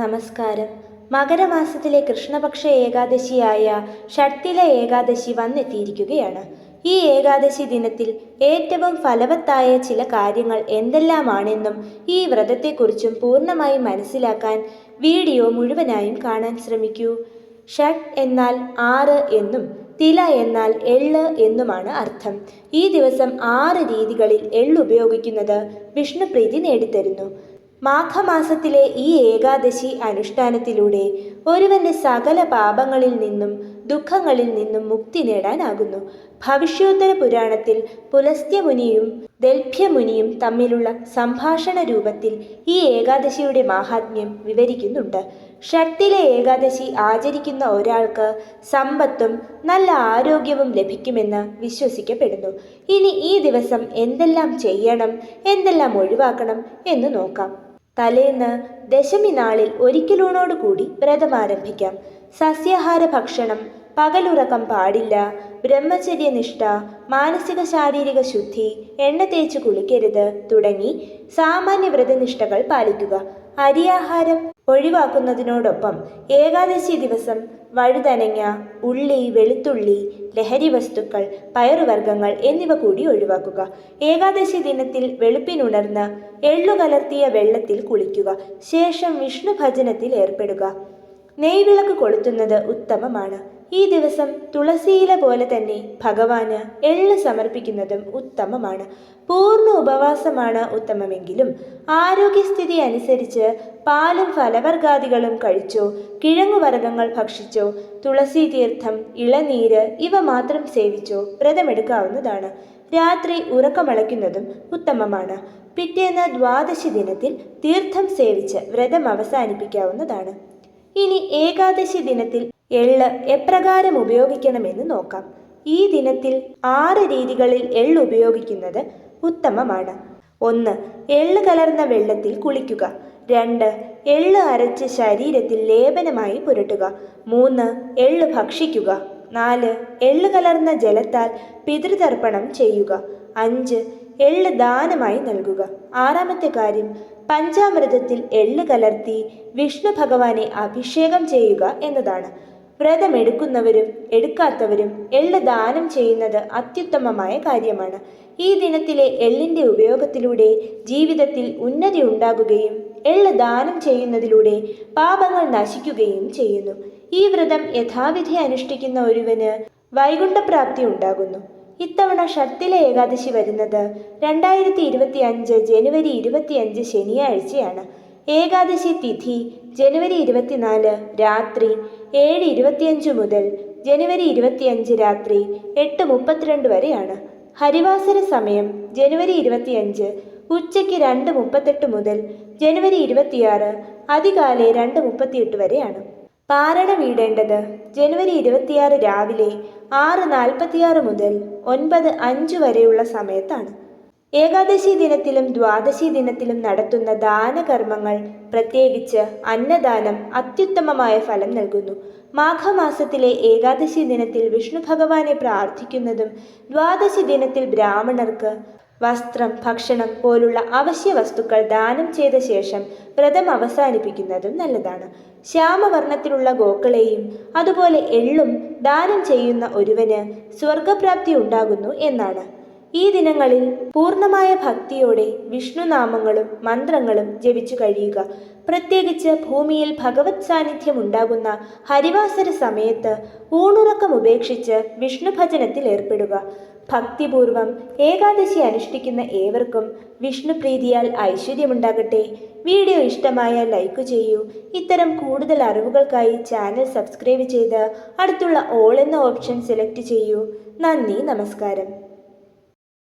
നമസ്കാരം. മകരമാസത്തിലെ കൃഷ്ണപക്ഷ ഏകാദശിയായ ഷട്ടില ഏകാദശി വന്നെത്തിയിരിക്കുകയാണ്. ഈ ഏകാദശി ദിനത്തിൽ ഏറ്റവും ഫലവത്തായ ചില കാര്യങ്ങൾ എന്തെല്ലാമാണെന്നും ഈ വ്രതത്തെക്കുറിച്ചും പൂർണമായും മനസ്സിലാക്കാൻ വീഡിയോ മുഴുവനായും കാണാൻ ശ്രമിക്കൂ. ഷട്ട് എന്നാൽ ആറ് എന്നും തില എന്നാൽ എള്ള് എന്നുമാണ് അർത്ഥം. ഈ ദിവസം ആറ് രീതികളിൽ എള്ള് ഉപയോഗിക്കുന്നത് വിഷ്ണുപ്രീതി നേടിത്തരുന്നു. മാഘമാസത്തിലെ ഈ ഏകാദശി അനുഷ്ഠാനത്തിലൂടെ ഒരുവന്റെ സകല പാപങ്ങളിൽ നിന്നും ദുഃഖങ്ങളിൽ നിന്നും മുക്തി നേടാനാകുന്നു. ഭവിഷ്യോത്തര പുരാണത്തിൽ പുലസ്ത്യമുനിയും ദൽഭ്യമുനിയും തമ്മിലുള്ള സംഭാഷണ രൂപത്തിൽ ഈ ഏകാദശിയുടെ മാഹാത്മ്യം വിവരിക്കുന്നുണ്ട്. ഷട്ടിലെ ഏകാദശി ആചരിക്കുന്ന ഒരാൾക്ക് സമ്പത്തും നല്ല ആരോഗ്യവും ലഭിക്കുമെന്ന് വിശ്വസിക്കപ്പെടുന്നു. ഇനി ഈ ദിവസം എന്തെല്ലാം ചെയ്യണം എന്തെല്ലാം ഒഴിവാക്കണം എന്ന് നോക്കാം. തലേന്ന് ദശമി നാളിൽ ഒരിക്കലൂണോടുകൂടി വ്രതം ആരംഭിക്കാം. സസ്യാഹാര ഭക്ഷണം പകലുറക്കം പാടില്ല ബ്രഹ്മചര്യനിഷ്ഠ മാനസിക ശാരീരിക ശുദ്ധി എണ്ണ തേച്ച് കുളിക്കരുത് തുടങ്ങി സാമാന്യ വ്രതനിഷ്ഠകൾ പാലിക്കുക. അരിയാഹാരം ഒഴിവാക്കുന്നതിനോടൊപ്പം ഏകാദശി ദിവസം വഴുതനങ്ങ ഉള്ളി വെളുത്തുള്ളി ലഹരി വസ്തുക്കൾ പയറുവർഗങ്ങൾ എന്നിവ കൂടി ഒഴിവാക്കുക. ഏകാദശി ദിനത്തിൽ വെളുപ്പിനുണർന്ന് എള്ളു കലർത്തിയ വെള്ളത്തിൽ കുളിക്കുക. ശേഷം വിഷ്ണു ഭജനത്തിൽ ഏർപ്പെടുക. നെയ്വിളക്ക് കൊളുത്തുന്നത് ഉത്തമമാണ്. ഈ ദിവസം തുളസിയില പോലെ തന്നെ ഭഗവാന് എള്ള് സമർപ്പിക്കുന്നതും ഉത്തമമാണ്. പൂർണ ഉപവാസമാണ് ഉത്തമമെങ്കിലും ആരോഗ്യസ്ഥിതി അനുസരിച്ച് പാലും ഫലവർഗാദികളും കഴിച്ചോ കിഴങ്ങുവർഗങ്ങൾ ഭക്ഷിച്ചോ തുളസി തീർത്ഥം ഇളനീര് ഇവ മാത്രം സേവിച്ചോ വ്രതമെടുക്കാവുന്നതാണ്. രാത്രി ഉറക്കമളയ്ക്കുന്നതും ഉത്തമമാണ്. പിറ്റേന്ന് ദ്വാദശി ദിനത്തിൽ തീർത്ഥം സേവിച്ച് വ്രതം അവസാനിപ്പിക്കാവുന്നതാണ്. ഇനി ഏകാദശി ദിനത്തിൽ എള്ള് എപ്രകാരം ഉപയോഗിക്കണമെന്ന് നോക്കാം. ഈ ദിനത്തിൽ ആറ് രീതികളിൽ എള്ള് ഉപയോഗിക്കുന്നത് ഉത്തമമാണ്. ഒന്ന് എള്ള് കലർന്ന വെള്ളത്തിൽ കുളിക്കുക. രണ്ട് എള്ള് അരച്ച് ശരീരത്തിൽ ലേപനമായി പുരട്ടുക. മൂന്ന് എള്ള് ഭക്ഷിക്കുക. നാല് എള്ള് കലർന്ന ജലത്താൽ പിതൃതർപ്പണം ചെയ്യുക. അഞ്ച് എള്ള് ദാനമായി നൽകുക. ആറാമത്തെ കാര്യം പഞ്ചാമൃതത്തിൽ എള്ള് കലർത്തി വിഷ്ണു ഭഗവാനെ അഭിഷേകം ചെയ്യുക എന്നതാണ്. വ്രതമെടുക്കുന്നവരും എടുക്കാത്തവരും എള്ള് ദാനം ചെയ്യുന്നത് അത്യുത്തമമായ കാര്യമാണ്. ഈ ദിനത്തിലെ എള്ളിന്റെ ഉപയോഗത്തിലൂടെ ജീവിതത്തിൽ ഉന്നതി ഉണ്ടാകുകയും എള്ള് ദാനം ചെയ്യുന്നതിലൂടെ പാപങ്ങൾ നശിക്കുകയും ചെയ്യുന്നു. ഈ വ്രതം യഥാവിധി അനുഷ്ഠിക്കുന്ന ഒരുവന് വൈകുണ്ഠപ്രാപ്തി ഉണ്ടാകുന്നു. ഇത്തവണ ഷട്ടില ഏകാദശി വരുന്നത് രണ്ടായിരത്തി ഇരുപത്തി അഞ്ച് ജനുവരി ഇരുപത്തിയഞ്ച് ശനിയാഴ്ചയാണ്. ഏകാദശി തിഥി ജനുവരി ഇരുപത്തിനാല് രാത്രി ഏഴ് ഇരുപത്തിയഞ്ച് മുതൽ ജനുവരി ഇരുപത്തിയഞ്ച് രാത്രി എട്ട് മുപ്പത്തിരണ്ട് വരെയാണ്. ഹരിവാസര സമയം ജനുവരി ഇരുപത്തിയഞ്ച് ഉച്ചയ്ക്ക് രണ്ട് മുപ്പത്തെട്ട് മുതൽ ജനുവരി ഇരുപത്തിയാറ് അതികാലെ രണ്ട് മുപ്പത്തിയെട്ട് വരെയാണ്. പാരണ വീടേണ്ടത് ജനുവരി ഇരുപത്തിയാറ് രാവിലെ ആറ് നാൽപ്പത്തിയാറ് മുതൽ ഒൻപത് അഞ്ച് വരെയുള്ള സമയത്താണ്. ഏകാദശി ദിനത്തിലും ദ്വാദശി ദിനത്തിലും നടത്തുന്ന ദാനകർമ്മങ്ങൾ പ്രത്യേകിച്ച് അന്നദാനം അത്യുത്തമമായ ഫലം നൽകുന്നു. മാഘമാസത്തിലെ ഏകാദശി ദിനത്തിൽ വിഷ്ണു ഭഗവാനെ പ്രാർത്ഥിക്കുന്നതും ദ്വാദശി ദിനത്തിൽ ബ്രാഹ്മണർക്ക് വസ്ത്രം ഭക്ഷണം പോലുള്ള അവശ്യ വസ്തുക്കൾ ദാനം ചെയ്ത ശേഷം വ്രതം അവസാനിപ്പിക്കുന്നതും നല്ലതാണ്. ശ്യാമവർണത്തിലുള്ള ഗോക്കളെയും അതുപോലെ എള്ളും ദാനം ചെയ്യുന്ന ഒരുവന് സ്വർഗപ്രാപ്തി ഉണ്ടാകുന്നു എന്നാണ്. ഈ ദിനങ്ങളിൽ പൂർണമായ ഭക്തിയോടെ വിഷ്ണുനാമങ്ങളും മന്ത്രങ്ങളും ജപിച്ചു കഴിയുക. പ്രത്യേകിച്ച് ഭൂമിയിൽ ഭഗവത് സാന്നിധ്യം ഉണ്ടാകുന്ന ഹരിവാസര സമയത്ത് ഊണുറക്കം ഉപേക്ഷിച്ച് വിഷ്ണു ഭജനത്തിൽ ഏർപ്പെടുക. ഭക്തിപൂർവം ഏകാദശി അനുഷ്ഠിക്കുന്ന ഏവർക്കും വിഷ്ണു പ്രീതിയാൽ ഐശ്വര്യമുണ്ടാകട്ടെ. വീഡിയോ ഇഷ്ടമായാൽ ലൈക്ക് ചെയ്യൂ. ഇത്തരം കൂടുതൽ അറിവുകൾക്കായി ചാനൽ സബ്സ്ക്രൈബ് ചെയ്ത് അടുത്തുള്ള ഓൾ എന്ന ഓപ്ഷൻ സെലക്ട് ചെയ്യൂ. നന്ദി നമസ്കാരം.